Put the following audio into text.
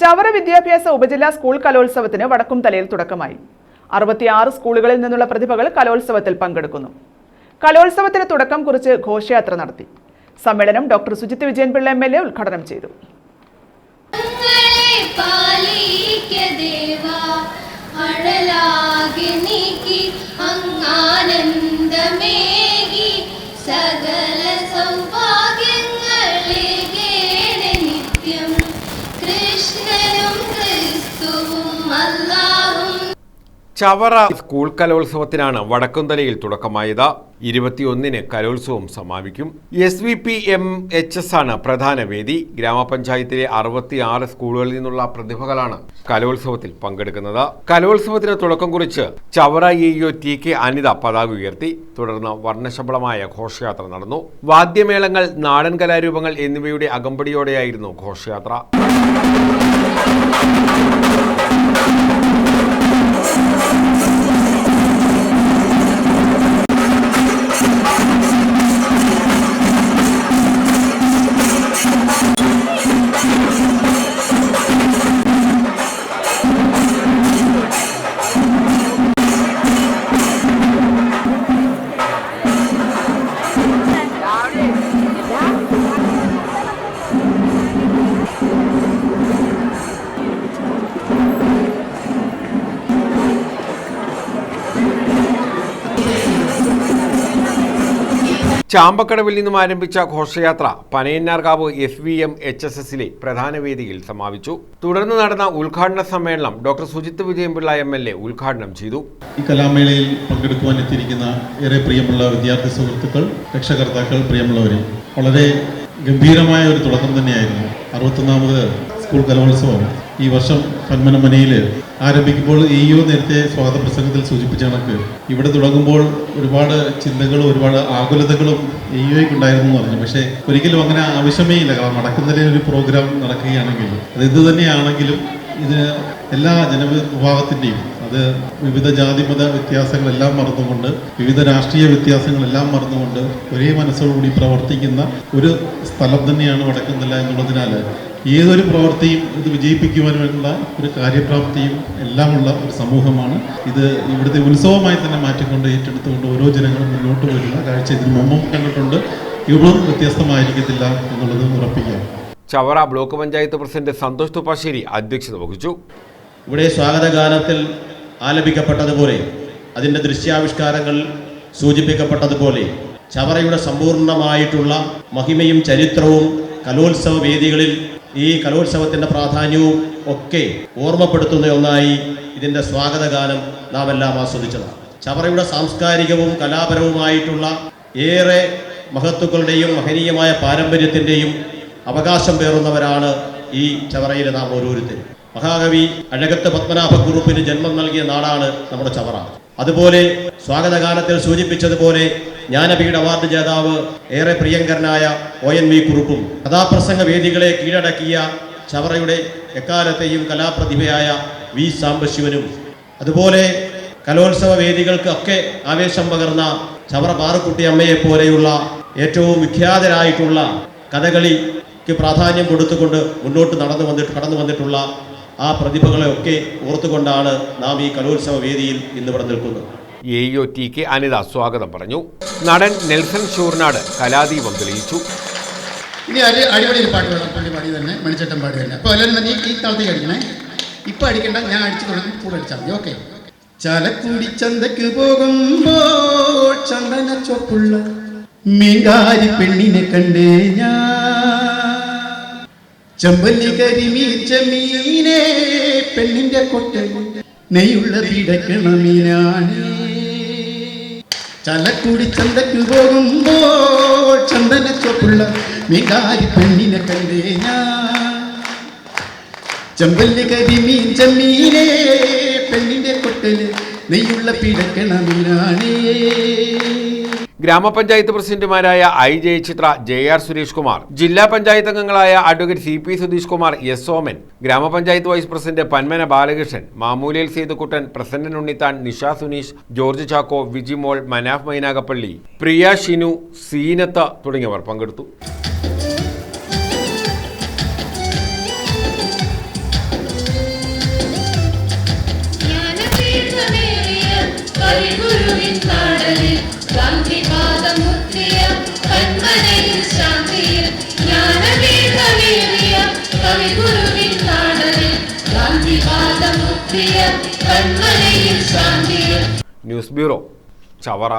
ചവറ വിദ്യാഭ്യാസ ഉപജില്ലാ സ്കൂൾ കലോത്സവത്തിന് വടക്കും തലയിൽ തുടക്കമായി. അറുപത്തിയാറ് സ്കൂളുകളിൽ നിന്നുള്ള പ്രതിഭകൾ കലോത്സവത്തിൽ പങ്കെടുക്കുന്നു. കലോത്സവത്തിന് തുടക്കം കുറിച്ച് ഘോഷയാത്ര നടത്തി. സമ്മേളനം doctor Sujith Vijayan Pillai M L A ഉദ്ഘാടനം ചെയ്തു. അങ്ങാനന്ദമേ അഴലാകെ നീക്കി അങ്ങാനന്ദമേകി ചവറ സ്കൂൾ കലോത്സവത്തിനാണ് വടക്കുംതലയിൽ തുടക്കമായത്. ഇരുപത്തിയൊന്നിന് കലോത്സവം സമാപിക്കും. S V P M H S ആണ് പ്രധാന വേദി. ഗ്രാമപഞ്ചായത്തിലെ അറുപത്തിയാറ് സ്കൂളുകളിൽ നിന്നുള്ള പ്രതിഭകളാണ് കലോത്സവത്തിൽ പങ്കെടുക്കുന്നത്. കലോത്സവത്തിന് തുടക്കം കുറിച്ച് Chavara E O T K Anitha പതാക ഉയർത്തി. തുടർന്ന് വർണശബളമായ ഘോഷയാത്ര നടന്നു. വാദ്യമേളങ്ങൾ നാടൻ കലാരൂപങ്ങൾ എന്നിവയുടെ അകമ്പടിയോടെയായിരുന്നു ഘോഷയാത്ര. ചാമ്പക്കടവിൽ നിന്നും ആരംഭിച്ച ഘോഷയാത്ര Panayannarkavu S V M H S എസിലെ പ്രധാന വേദിയിൽ സമാപിച്ചു. തുടർന്ന് നടന്ന ഉദ്ഘാടന സമ്മേളനം doctor Sujith Vijayan Pillai M L A ഉദ്ഘാടനം ചെയ്തു. ഈ കലാമേളയിൽ പങ്കെടുക്കുവാൻ എത്തിയിരിക്കുന്ന ഏറെ പ്രിയമുള്ള വിദ്യാർത്ഥി സുഹൃത്തുക്കൾ രക്ഷകർത്താക്കൾ പ്രിയമുള്ളവരെ വളരെ ഗംഭീരമായ ഒരു തുടക്കം തന്നെയായിരുന്നു. അറുപത്തൊന്നാമത് സ്കൂൾ കലോത്സവം. ഈ വർഷം പന്മനമനയിൽ ആരംഭിക്കുമ്പോൾ ഇ യു നേരത്തെ സ്വാഗത പ്രസംഗത്തിൽ സൂചിപ്പിച്ച കണക്ക്. ഇവിടെ തുടങ്ങുമ്പോൾ ഒരുപാട് ചിന്തകളും ഒരുപാട് ആകുലതകളും ഇ യുക്ക് ഉണ്ടായിരുന്നു എന്ന് പറഞ്ഞു. പക്ഷേ ഒരിക്കലും അങ്ങനെ ആവശ്യമേ ഇല്ല. കാരണം നടക്കുന്നതിൽ ഒരു പ്രോഗ്രാം നടക്കുകയാണെങ്കിൽ അത് ഇത് തന്നെയാണെങ്കിലും ഇത് എല്ലാ ജനവിഭാഗത്തിന്റെയും അത് വിവിധ ജാതി മത വ്യത്യാസങ്ങളെല്ലാം മറന്നുകൊണ്ട് വിവിധ രാഷ്ട്രീയ വ്യത്യാസങ്ങളെല്ലാം മറന്നുകൊണ്ട് ഒരേ മനസ്സോടുകൂടി പ്രവർത്തിക്കുന്ന ഒരു സ്ഥലം തന്നെയാണ് വടക്കുന്നില്ല എന്നുള്ളതിനാൽ ഏതൊരു പ്രവൃത്തിയും ഇത് വിജയിപ്പിക്കുവാനുള്ള ഒരു കാര്യപ്രാപ്തിയും എല്ലാമുള്ള ഒരു സമൂഹമാണ്. ഇത് ഇവിടുത്തെ ഉത്സവമായി തന്നെ മാറ്റിക്കൊണ്ട് ഏറ്റെടുത്തുകൊണ്ട് ഓരോ ജനങ്ങളും മുന്നോട്ട് വരുന്ന കാഴ്ച ഇതിന് മുമ്പും കണ്ടിട്ടുണ്ട്. ഇവളും വ്യത്യസ്തമായിരിക്കത്തില്ല എന്നുള്ളത് ഉറപ്പിക്കാം. ചവറ ബ്ലോക്ക് പഞ്ചായത്ത് പ്രസിഡന്റ് സന്തോഷ് തുപ്പാശ്ശേരി അധ്യക്ഷത വഹിച്ചു. ഇവിടെ സ്വാഗതഗാനത്തിൽ ആലപിക്കപ്പെട്ടതുപോലെ അതിന്റെ ദൃശ്യാവിഷ്കാരങ്ങൾ സൂചിപ്പിക്കപ്പെട്ടതുപോലെ ചവറയുടെ സമ്പൂർണമായിട്ടുള്ള മഹിമയും ചരിത്രവും കലോത്സവ വേദികളിൽ ഈ കലോത്സവത്തിന്റെ പ്രാധാന്യവും ഒക്കെ ഓർമ്മപ്പെടുത്തുന്ന ഒന്നായി ഇതിന്റെ സ്വാഗതഗാനം നാം എല്ലാം ആസ്വദിച്ചതാണ്. ചവറയുടെ സാംസ്കാരികവും കലാപരവുമായിട്ടുള്ള ഏറെ മഹത്തുക്കളുടെയും മഹനീയമായ പാരമ്പര്യത്തിന്റെയും അവകാശം പേറുന്നവരാണ് ഈ ചവറയിലെ നാം ഓരോരുത്തരും. മഹാകവി അഴകത്ത് പത്മനാഭ കുറുപ്പിന് ജന്മം നൽകിയ നാടാണ് നമ്മുടെ ചവറ. അതുപോലെ സ്വാഗതഗാനത്തിൽ സൂചിപ്പിച്ചതുപോലെ ജ്ഞാനപീഠ അവാർഡ് ജേതാവ് ഏറെ പ്രിയങ്കരനായ ഒ എൻ വി കുറുപ്പും. കഥാപ്രസംഗ വേദികളെ കീഴടക്കിയ ചവറയുടെ എക്കാലത്തെയും കലാപ്രതിഭയായ വി സാംബശിവനും. അതുപോലെ കലോത്സവ വേദികൾക്ക് ഒക്കെ ആവേശം പകർന്ന ചവറ പാറുക്കുട്ടി അമ്മയെ പോലെയുള്ള ഏറ്റവും വിഖ്യാതരായിട്ടുള്ള കഥകളിക്ക് പ്രാധാന്യം കൊടുത്തുകൊണ്ട് മുന്നോട്ട് നടന്നു വന്നിട്ട് കടന്നു വന്നിട്ടുള്ള ആ പ്രതിഭകളെയൊക്കെ ഓർത്തുകൊണ്ടാണ് നാം ഈ കലോത്സവ വേദിയിൽ ഇന്നിവിടെ നിൽക്കുന്നത്. A O T K Anitha സ്വാഗതം പറഞ്ഞു. നടൻ നെൽസൺ ഷൂർനാട് കലാദീപം തെളിയിച്ചു. ഇനി അടി അടിപൊളി ഒരു പാട്ട് വേണം പുള്ളി പാടി തന്നെ. മണിച്ചട്ടം പാടി തന്നെ. അപ്പോൾ എല്ലാവരും നീ ഈ താളത്തേക്ക് അടിക്കണേ ഇപ്പം അടിക്കണ്ട. ഞാൻ അടിച്ചു തുടങ്ങി കൂടെ അടിച്ചാൽ മതി. ഓക്കെ ചലക്കുടി ചന്തക്ക് പോകുമ്പോൾ ചന്ദന ചൊപ്പുള്ള മീങ്കാരി പെണ്ണിനെ കണ്ടേ ഞാൻ. ചെമ്പല്ലി കരിമീൻ ചെമ്മീനെ പെണ്ണിന്റെ കൊട്ട നെയ്യുള്ള പിടക്കണമീനാണ് ചലക്കുടി ചന്തയ്ക്ക് പോകുമ്പോൾ ചന്ദന ചൊപ്പുള്ള മികാരി പെണ്ണിനെ കണ്ടേ ഞാൻ. ചെമ്പല്ലി കരിമീൻ ചെമ്മീനേ പെണ്ണിന്റെ കൊട്ടൽ നെയ്യുള്ള പിടക്കണമീനാണേ ഗ്രാമപഞ്ചായത്ത് പ്രസിഡന്റുമാരായ I Jayachitra J R Suresh Kumar ജില്ലാ പഞ്ചായത്ത് അംഗങ്ങളായ advocate C P Sudheesh Kumar S Oman ഗ്രാമപഞ്ചായത്ത് vice president Panmana Balakrishnan Mamooliyal Sethukuttan Prasannan Unnithan Nisha Suneesh George Chacko Vijimol Manaf Mynagappally Priya Shinu Seenath തുടങ്ങിയവർ പങ്കെടുത്തു. News bureau Chavara.